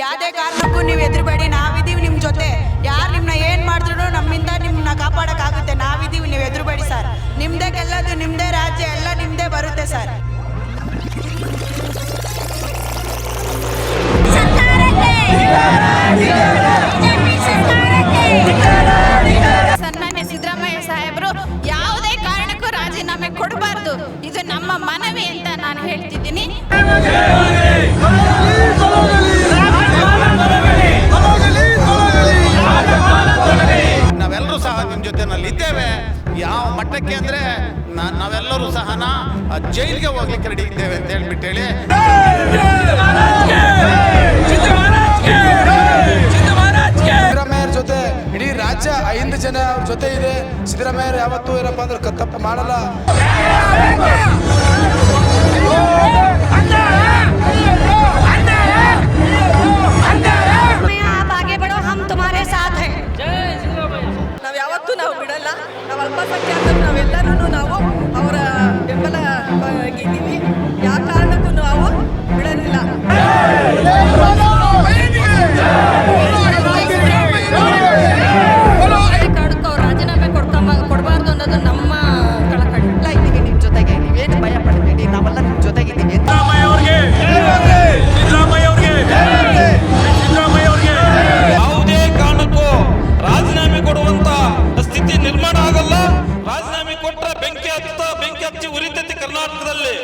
ಯಾವುದೇ ಕಾರಣಕ್ಕೂ ನೀವು ಎದುರುಬೇಡಿ ನಾವಿದ್ದೀವಿ ನಿಮ್ಮ ಜೊತೆ. ಯಾರು ನಿಮ್ಮನ್ನ ಏನು ಮಾಡಿದ್ರು ನಮ್ಮಿಂದ ನಿಮ್ಮನ್ನ ಕಾಪಾಡೋಕ್ಕಾಗುತ್ತೆ. ನಾವಿದ್ದೀವಿ ನೀವು ಎದುರುಬೇಡಿ ಸರ್. ನಿಮ್ಮದೇ ಗೆಲ್ಲೋದು ನಿಮ್ಮದೇ ರಾಜ್ಯ ಎಲ್ಲ ನಿಮ್ಮದೇ ಬರುತ್ತೆ ಸರ್. ಸನ್ಮಾನ್ಯ ಸಿದ್ದರಾಮಯ್ಯ ಸಾಹೇಬರು ಯಾವುದೇ ಕಾರಣಕ್ಕೂ ರಾಜೀನಾಮೆ ಕೊಡಬಾರ್ದು. ಇದು ನಮ್ಮ ಮನವಿ ಅಂತ ನಾನು ಹೇಳ್ತಿದ್ದೀನಿ. ನಿಮ್ಮ ಜೊತೆ ಇದ್ದೇವೆ. ಯಾವ ಮಟ್ಟಕ್ಕೆ ಅಂದರೆ ನಾವೆಲ್ಲರೂ ಸಹ ಜೈಲಿಗೆ ಹೋಗ್ಲಿಕ್ಕೆ ರೆಡಿ ಇದ್ದೇವೆ ಅಂತ ಹೇಳ್ಬಿಟ್ಟೇಳಿ ಜೊತೆ ಇಡೀ ರಾಜ್ಯ ಐದು ಜನ ಅವ್ರ ಜೊತೆ ಇದೆ. ಸಿದ್ದರಾಮಯ್ಯರು ಯಾವತ್ತೂ ಏನಪ್ಪ ಅಂದ್ರೆ ತಪ್ಪು ಮಾಡಲ್ಲ. तुम्हारे साथ हैं जय ನಾವು ಯಾವತ್ತೂ ನಾವು ಬಿಡಲ್ಲ. ನಾವು ಅಲ್ಪಸಂಖ್ಯಾತರು ನಾವೆಲ್ಲರೂ ನಾವು ಅವರ ಬೆಂಬಲ ಇದ್ದೀವಿ ಬೆಂಕಿ ಹಚ್ಚಿ ಉರಿತೈತಿ ಕರ್ನಾಟಕದಲ್ಲಿ.